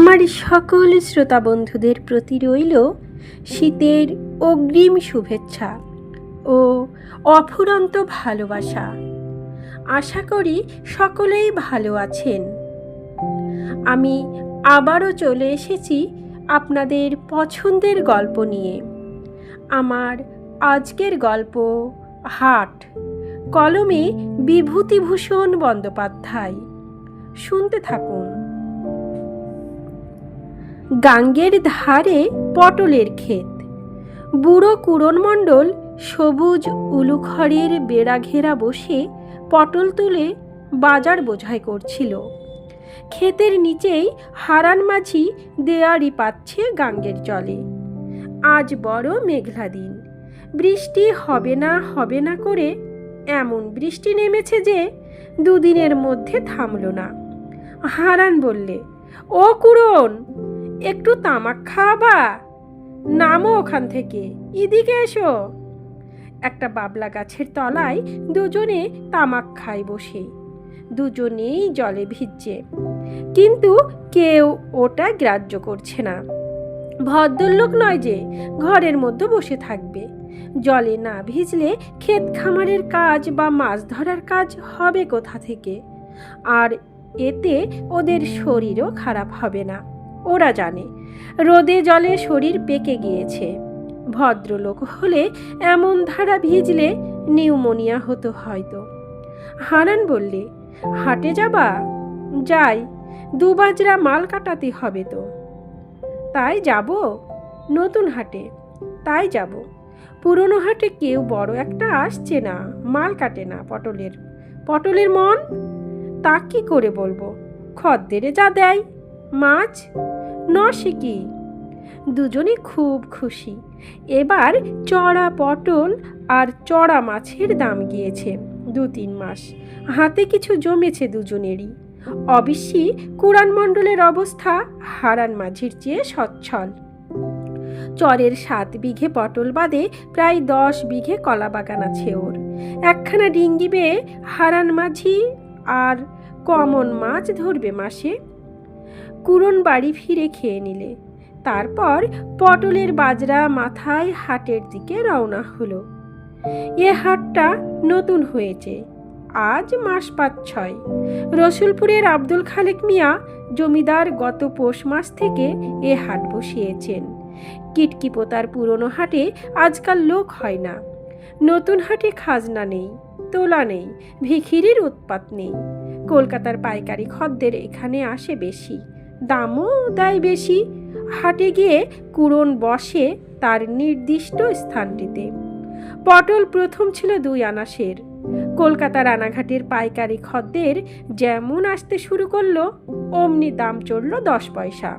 আমার সকল শ্রোতা বন্ধুদের প্রতি রইল শীতের অগ্রিম শুভেচ্ছা ও অফুরন্ত ভালোবাসা। আশা করি সকলেই ভালো আছেন। আমি আবারও চলে এসেছি আপনাদের পছন্দের গল্প নিয়ে। আমার আজকের গল্প হাট, কলমে বিভূতিভূষণ বন্দ্যোপাধ্যায়। শুনতে থাকুন। গাঙ্গের ধারে পটলের ক্ষেত। বুড়ো কুড়নমণ্ডল সবুজ উলুখড়ের বেড়া ঘেরা বসে পটল তুলে বাজার বোঝাই করছিল। ক্ষেতের নিচেই হারান মাঝি দেয়ারি পাচ্ছে গাঙ্গের জলে। আজ বড় মেঘলা দিন। বৃষ্টি হবে না হবে না করে এমন বৃষ্টি নেমেছে যে দুদিনের মধ্যে থামল না। হারান বললে, ও কুড়ন একটু তামাক খাওয়াবা? নামো ওখান থেকে, এদিকে এসো। একটা বাবলা গাছের তলায় দুজনে তামাক খায় বসে। দুজনেই জলে ভিজছে। কিন্তু কেউ ওটা গ্রাহ্য করছে না। ভদ্রলোক নয় যে, ঘরের মধ্যে বসে থাকবে। জলে না ভিজলে ক্ষেত খামারের কাজ বা মাছ ধরার কাজ হবে কোথা থেকে? আর এতে ওদের শরীরও খারাপ হবে না। ওরা জানে। রোদে জলে শরীর পেকে গিয়েছে। ভদ্রলোক হলে এমন ধারা ভিজলে নিউমোনিয়া হতো হয়তো। হারান বললে, হাটে যাবা? যাই দুবাজরা মাল কাটাতে হবে তো। তাই যাব? নতুন হাটে। তাই যাব। পুরনো হাটে কেউ বড় একটা আসছে না, মাল কাটে না পটলের। পটলের মন? তা কি করে বলব? খদ্দেরে যা দেয়। মাছ ন শিকি দুজনে খুব খুশি। এবার চড়া পটল আর চড়া মাছের দাম গিয়েছে দু তিন মাস। হাতে কিছু জমেছে দুজনেরই। অবশ্যই কুরান মণ্ডলের অবস্থা হারান মাঝির চেয়ে সচ্ছল। চরের সাত বিঘে পটল বাদে প্রায় দশ বিঘে কলা বাগান আছে ওর। একখানা ডিঙ্গি বেয়ে হারান মাঝি আর কমন মাছ ধরবে মাসে কুরন বাড়ি ফিরে খেয়ে নিলে। তারপর পটলের বাজরা মাথায় হাটের দিকে রওনা হলো। এ হাটটা নতুন হয়েছে। আজ মাস পাঁচ ছয়। রসুলপুরের আব্দুল খালেক মিয়া জমিদার গত পৌষ মাস থেকে এ হাট বসিয়েছেন। কিটকিপোতার পুরনো হাটে আজকাল লোক হয় না। নতুন হাটে খাজনা নেই, তোলা নেই, ভিখিরির উৎপাত নেই। কলকাতার পাইকারি খদ্দের এখানে আসে বেশি। দামও দেয় বেশি। হাটে গিয়ে কুরন বসে তার নির্দিষ্ট স্থানটিতে। পটল প্রথম ছিল দুই আনাসের। কলকাতা রানাঘাটের পাইকারি খদ্দের যেমন আসতে শুরু করল, অমনি দাম চড়ল দশ পয়সা।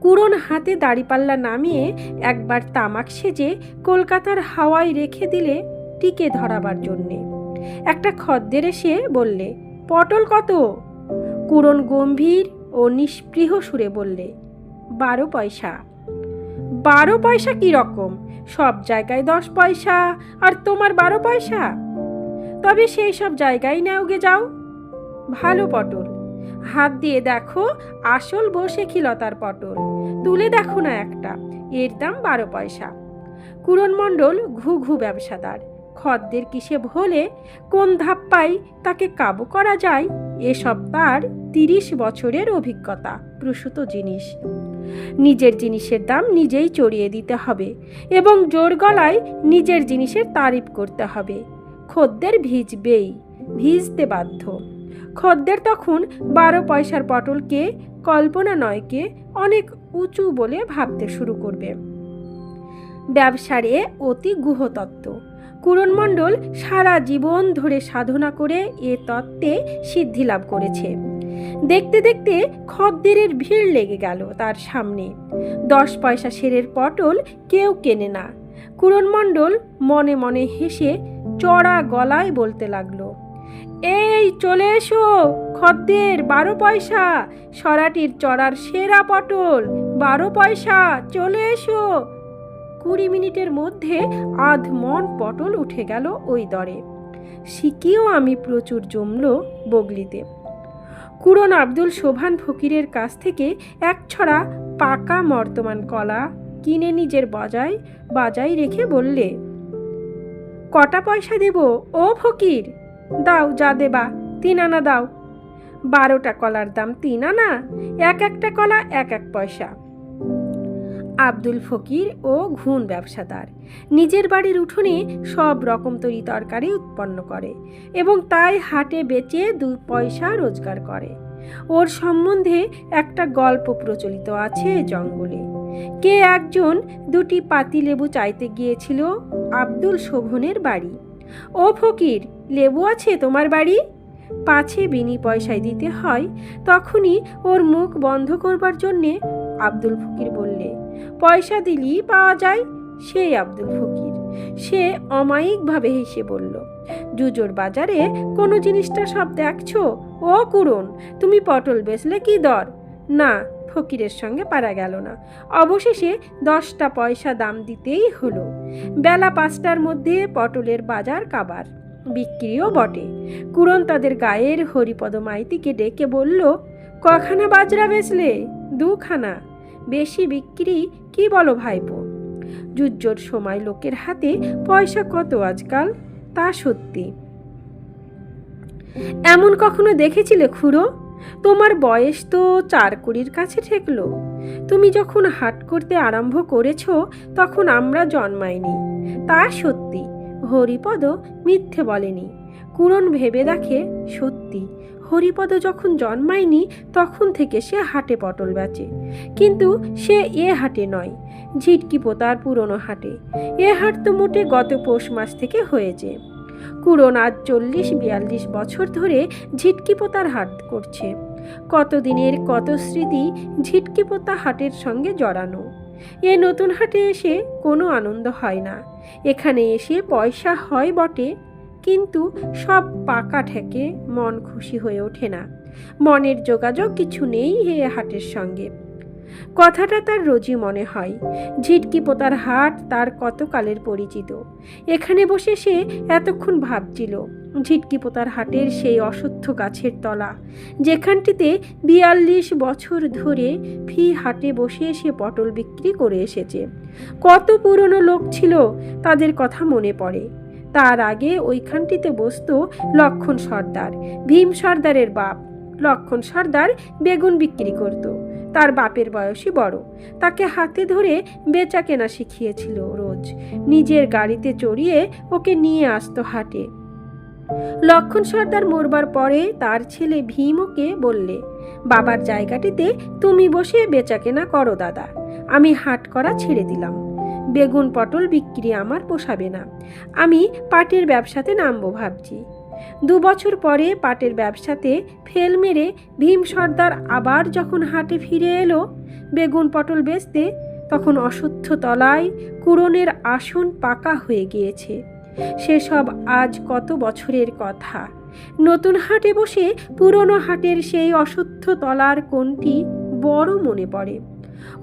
কুরন হাতে দাড়িপাল্লা নামিয়ে একবার তামাক সেজে কলকাতার হাওয়ায় রেখে দিলে টিকে ধরাবার জন্যে। একটা খদ্দের এসে বললে, পটল কত? কুরন গম্ভীর ও নিষ্পৃহ সুরে বললে, বারো পয়সা। বারো পয়সা কি রকম? সব জায়গায় দশ পয়সা, আর তোমার বারো পয়সা? তবে সেই সব জায়গায় নেওগে যাও। ভালো পটল। হাত দিয়ে দেখো, আসল বসে খিলতার পটল। তুলে দেখো না একটা, এর দাম বারো পয়সা। কুরনমণ্ডল ঘু ঘু ব্যবসাদার। খদ্দের কিসে ভোলে, কোন ধাপ্পাই তাকে কাবু করা যায়, এসব তার তিরিশ বছরের অভিজ্ঞতা, প্রসূত জিনিস। নিজের জিনিসের দাম নিজেই চড়িয়ে দিতে হবে এবং জোর গলায় নিজের জিনিসের তারিফ করতে হবে। খদ্দের ভিজবেই ভিজতে বাধ্য। খদ্দের তখন বারো পয়সার পটলকে, কল্পনা নয়কে অনেক উঁচু বলে ভাবতে শুরু করবে। ব্যবসারে অতি গুহতত্ত্ব। কুরনমণ্ডল সারা জীবন ধরে সাধনা করে এ তত্ত্বে সিদ্ধি লাভ করেছে। দেখতে দেখতে খদ্দেরের ভিড় লেগে গেল তার সামনে। দশ পয়সা সেরের পটল কেউ কেনে না। কুরনমণ্ডল মনে মনে হেসে চড়া গলায় বলতে লাগল, এই, চলে এসো, খদ্দের, বারো পয়সা, সরাটির চড়ার সেরা পটল, বারো পয়সা, চলে এসো। কুড়ি মিনিটের মধ্যে আধ মন পটল উঠে গেল ওই দরে। শিখিও আমি প্রচুর জমল বগলিতে। কুরন আব্দুল শোভান ফকিরের কাছ থেকে এক ছড়া পাকা মর্তমান কলা কিনে নিজের বাজায় বাজায় রেখে বললে, কটা পয়সা দেব, ও ফকির? দাও, যা দেবা, তিন আনা দাও। বারোটা কলার দাম তিন আনা, এক একটা কলা এক এক পয়সা। আব্দুল ফকির ও ঘুণ ব্যবসাদার। নিজের বাড়ির উঠোনে সব রকম তরি তরকারি উৎপন্ন করে এবং তাই হাটে বেচে দু পয়সা রোজগার করে। ওর সম্বন্ধে একটা গল্প প্রচলিত আছে জঙ্গলে। কে একজন দুটি পাতি লেবু চাইতে গিয়েছিল আব্দুল শোভনের বাড়ি। ও ফকির, লেবু আছে তোমার বাড়ি? পাছে বিনি পয়সায় দিতে হয়। তখনই ওর মুখ বন্ধ করবার জন্যে আব্দুল ফকির বললে পয়সা দিলেই পাওয়া যায় সেই আব্দুল ফকির। সে অমায়িকভাবে হেসে বলল, জুজোর বাজারে কোনো জিনিসটা সব দেখছ? ও কুরন, তুমি পটল বেচলে কি দর? না, ফকিরের সঙ্গে পারা গেল না। অবশেষে দশটা পয়সা দাম দিতেই হলো। বেলা পাঁচটার মধ্যে পটলের বাজার কাবার। বিক্রিও বটে। কুরন তাদের গায়ের হরিপদ মাইতিকে ডেকে বলল, কখানা বাজরা বেচলে? দুখানা? বেশি বিক্রি কি বলো ভাইপো? যুজ্জোর সময় লোকের হাতে পয়সা কত আজকাল? তা সত্যি। এমন কখনো দেখেছিলে খুড়ো? তোমার বয়স তো চার কুড়ির কাছে ঠেকলো। তুমি যখন হাট করতে আরম্ভ করেছ, তখন আমরা জন্মাইনি। তা সত্যি। হরিপদ মিথ্যে বলেনি। কুরন ভেবে দেখে, সত্যি। হরিপদ যখন জন্মায়নি, তখন থেকে সে হাটে পটল বেচে। কিন্তু সে এ হাটে নয়, ঝিটকি পোতার পুরনো হাটে। এ হাট তো মোটে গত পৌষ মাস থেকে হয়েছে। কুরন আজ চল্লিশ, বিয়াল্লিশ বছর ধরে ঝিটকি পোতার হাট করছে। কতদিনের কত স্মৃতি ঝিটকি পোতা হাটের সঙ্গে জড়ানো। এ নতুন হাটে এসে কোনো আনন্দ হয় না। এখানে এসে পয়সা হয় বটে। কিন্তু সব পাকা ঠেকে মন খুশি হয়ে ওঠে না। মনের যোগাযোগ কিছু নেই এ হাটের সঙ্গে। কথাটা তার রোজই মনে হয়। ঝিটকি পোতার হাট তার কতকালের পরিচিত। এখানে বসে সে এতক্ষণ ভাবছিল, ঝিটকি পোতার হাটের সেই অসত্য গাছের তলা, যেখানটিতে বিয়াল্লিশ বছর ধরে ফি হাটে বসে সে পটল বিক্রি করে এসেছে। কত পুরনো লোক ছিল, তাদের কথা মনে পড়ে। তার আগে ওইখানটিতে বসত লক্ষণ সর্দার, ভীম সর্দারের বাপ। লক্ষণ সর্দার বেগুন বিক্রি করত। তার বাপের বয়সই বড়। তাকে হাতে ধরে বেচা কেনা শিখিয়েছিল রোজ। নিজের গাড়িতে চড়িয়ে ওকে নিয়ে আসতো হাটে। লক্ষণ সর্দার মরবার পরে তার ছেলে ভীম ওকে বললে, বাবার জায়গাটিতে তুমি বসে বেচা কেনা করো দাদা। আমি হাট করা ছেড়ে দিলাম। বেগুন পটল বিক্রি আমার পোষাবে না। আমি পাটের ব্যবসাতে নামবো ভাবছি। দু বছর পরে পাটের ব্যবসাতে ফেল মেরে ভীম সর্দার আবার যখন হাটে ফিরে এলো বেগুন পটল বেচতে, তখন অসহ্য তলায় কুরনের আসন পাকা হয়ে গিয়েছে। সেসব আজ কত বছরের কথা। নতুন হাটে বসে পুরনো হাটের সেই অসহ্য তলার কোণটি বড় মনে পড়ে।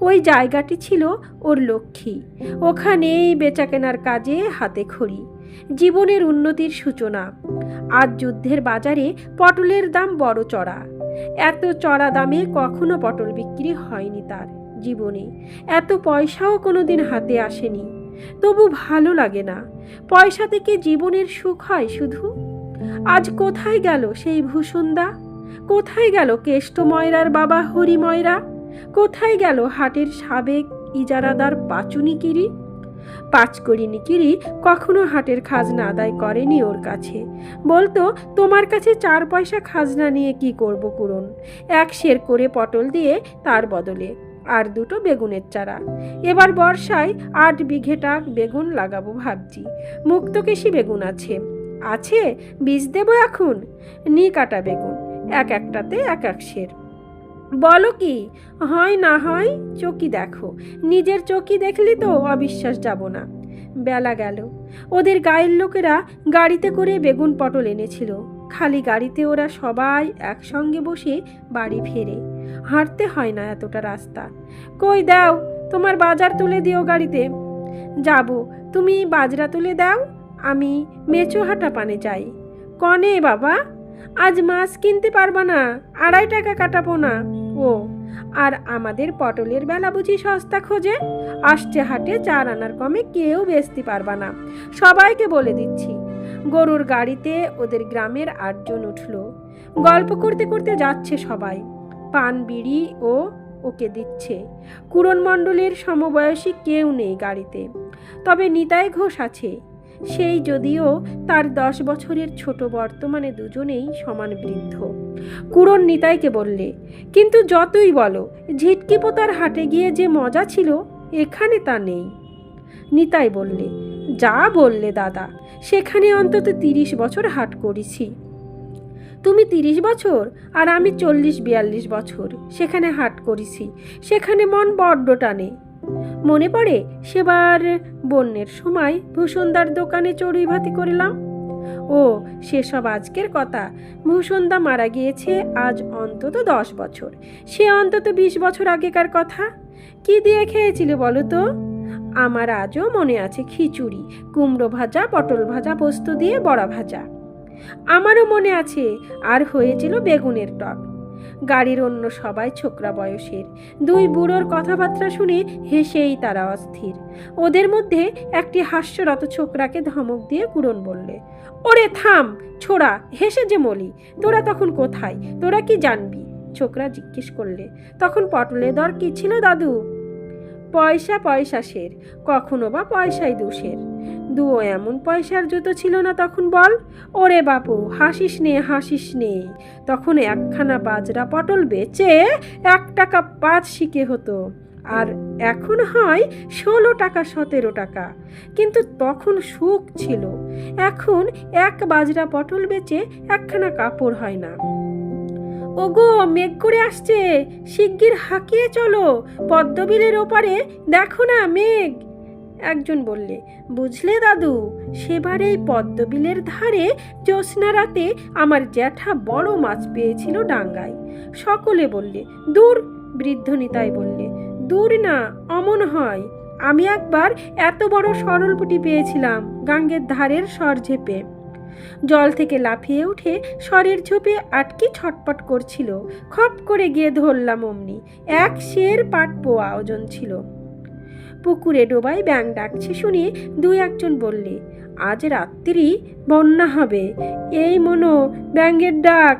ওই জায়গাটি ছিল ওর লক্ষ্মী। ওখানেই বেচাকেনার কাজে হাতে খড়ি। জীবনের উন্নতির সূচনা। আজ যুদ্ধের বাজারে পটলের দাম বড় চড়া। এত চড়া দামে কখনো পটল বিক্রি হয়নি তার জীবনে। এত পয়সাও কোনোদিন হাতে আসেনি। তবু ভালো লাগে না। পয়সা থেকে জীবনের সুখ হয় শুধু। আজ কোথায় গেল সেই ভূষণদা? কোথায় গেল কেষ্ট ময়রার বাবা হরি ময়রা কোথায় গেল হাটের সাবেক ইজারাদার পাচুনি কিরি? পাঁচকড়িনি কিরি কখনো হাটের খাজনা আদায় করেনি ওর কাছে। বলতো, তোমার কাছে চার পয়সা খাজনা নিয়ে কি করব কুরন? এক শের করে পটল দিয়ে তার বদলে, আর দুটো বেগুনের চারা। এবার বর্ষায় আট বিঘে টাক বেগুন লাগাবো ভাবছি। মুক্তকেশি বেগুন আছে। আছে, বীজ দেবো এখন। নি কাটা বেগুন, এক একটাতে এক এক শের। বলো কি? হয় না হয় চকি দেখো। নিজের চকি দেখলে তো অবিশ্বাস যাব না। বেলা গেল। ওদের গায়ের লোকেরা গাড়িতে করে বেগুন পটল এনেছিল। খালি গাড়িতে ওরা সবাই একসঙ্গে বসে বাড়ি ফেরে। হাঁটতে হয় না এতটা রাস্তা। কই দাও, তোমার বাজার তুলে দিও গাড়িতে। যাব, তুমি বাজরা তুলে দাও, আমি মেচোহাটা পানে যাই। কনে বাবা? আজ মাছ কিনতে পারবা না, আড়াই টাকা কাটাবো না। ও আর আমাদের পটলের বেলা বুঝি সস্তা খোঁজে? আসছে হাটে চার আনার কমে কেউ বেচতে পারবা না। সবাইকে বলে দিচ্ছি, গরুর গাড়িতে ওদের গ্রামের আটজন উঠল। গল্প করতে করতে যাচ্ছে সবাই। পান, বিড়ি ও ওকে দিচ্ছে। কুরন মণ্ডলের সমবয়সী কেউ নেই গাড়িতে। তবে নিতাই ঘোষ আছে। সেই যদিও তার দশ বছরের ছোট বর্তমানে দুজনেই সমান বৃদ্ধ। কুরন নিতাইকে বললে, কিন্তু যতই বলো, ঝিটকি পোতার হাটে গিয়ে যে মজা ছিল, এখানে তা নেই। নিতাই বললে, যা বললে দাদা, সেখানে অন্তত তিরিশ বছর হাট করেছি। তুমি তিরিশ বছর আর আমি চল্লিশ বিয়াল্লিশ বছর সেখানে হাট করেছি, সেখানে মন বড্ড টানে। মনে পড়ে সেবার বন্যের সময় ভূষণদার দোকানে চড়ুই ভাতি করলাম। ও, সেসব আজকের কথা। ভূষণদা মারা গিয়েছে আজ অন্তত দশ বছর। সে অন্তত বিশ বছর আগেকার কথা। কি দিয়ে খেয়েছিলে বলো তো? আমার আজও মনে আছে খিচুড়ি, কুমড়ো ভাজা, পটল ভাজা, পোস্ত দিয়ে বড়া ভাজা। আমারও মনে আছে, আর হয়েছিল বেগুনের টক। গাড়ির অন্য সবাই ছোকরা বয়সের। দুই বুড়োর কথাবার্তা শুনে হেসেই তারা অস্থির। ওদের মধ্যে একটি হাস্যরত ছোকরাকে ধমক দিয়ে কুড়ন বললে ওরে থাম ছোড়া হেসে যে মলি তোরা তখন কোথায়? তোরা কি জানবি? ছোকরা জিজ্ঞেস করলে তখন পটলে দর কি ছিল দাদু? পয়সা পয়সা সের, কখনো বা পয়সাই দোষের। দুও এমন পয়সার জুতো ছিল না তখন বল। ওরে বাপু, হাসিস নে হাসিস নে। তখন একখানা বাজরা পটল বেচে এক টাকা পাঁচ শিকে হতো। আর এখন হয় ষোলো টাকা, সতেরো টাকা। কিন্তু তখন সুখ ছিল। এখন এক বাজরা পটল বেচে একখানা কাপড় হয় না। ওগো, মেঘ করে আসছে। শিগগির হাঁকিয়ে চলো। পদ্মবিলের ওপারে দেখো না মেঘ। একজন বললে, বুঝলে দাদু, সেবার এই পদ্মবিলের ধারে জ্যোৎস্না রাতে আমার জ্যাঠা বড় মাছ পেয়েছিল ডাঙ্গায়। সকলে বললে, দূর। বৃদ্ধ নিতাই বললে, দূর না, অমন হয়। আমি একবার এত বড় সরলপুটি পেয়েছিলাম গাঙ্গের ধারের সর ঝেপে। জল থেকে লাফিয়ে উঠে স্বরের ঝোপে আটকে ছটপট করছিল। খপ করে গিয়ে ধরলাম অমনি। এক শের পাট পোয়া ওজন ছিল। পুকুরে ডোবায় ব্যাং ডাকছে শুনে দুই একজন বললে, আজ রাত্রি বন্যা হবে। এই মনো ব্যাঙ্গের ডাক।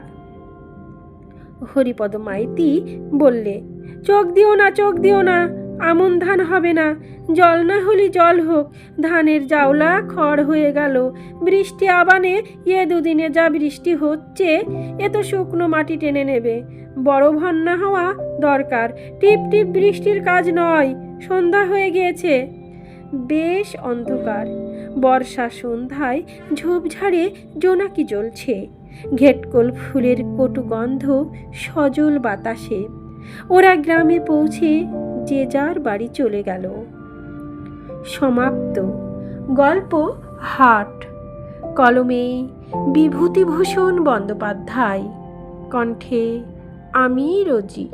হরিপদ মাইতি বললে, চোখ দিও না, চোখ দিও না। আমন ধান হবে না। জল না হলে জল হোক। ধানের জাওলা খড় হয়ে গেল। বৃষ্টি আবানে এ দুদিনে যা বৃষ্টি হচ্ছে, এ তো শুকনো মাটি টেনে নেবে। বড় ভন্না হওয়া দরকার। টিপ টিপ বৃষ্টির কাজ নয়, সন্ধ্যা হয়ে গিয়েছে। বেশ অন্ধকার। বর্ষা সন্ধ্যায় ঝোপঝাড়ে জোনাকি জ্বলছে। ঘেটকোল ফুলের কটু গন্ধ সজল বাতাসে। ওরা গ্রামে পৌঁছে যে যার বাড়ি চলে গেল। সমাপ্ত। গল্প হাট। কলমে বিভূতিভূষণ বন্দ্যোপাধ্যায়। কণ্ঠে, আমি রোজি।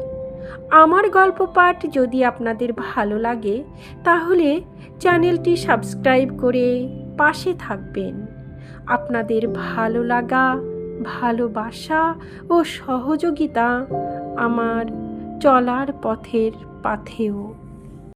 আমার গল্প পাঠ যদি আপনাদের ভালো লাগে, তাহলে চ্যানেলটি সাবস্ক্রাইব করে পাশে থাকবেন। আপনাদের ভালো লাগা, ভালোবাসা ও সহযোগিতা আমার চলার পথের 八条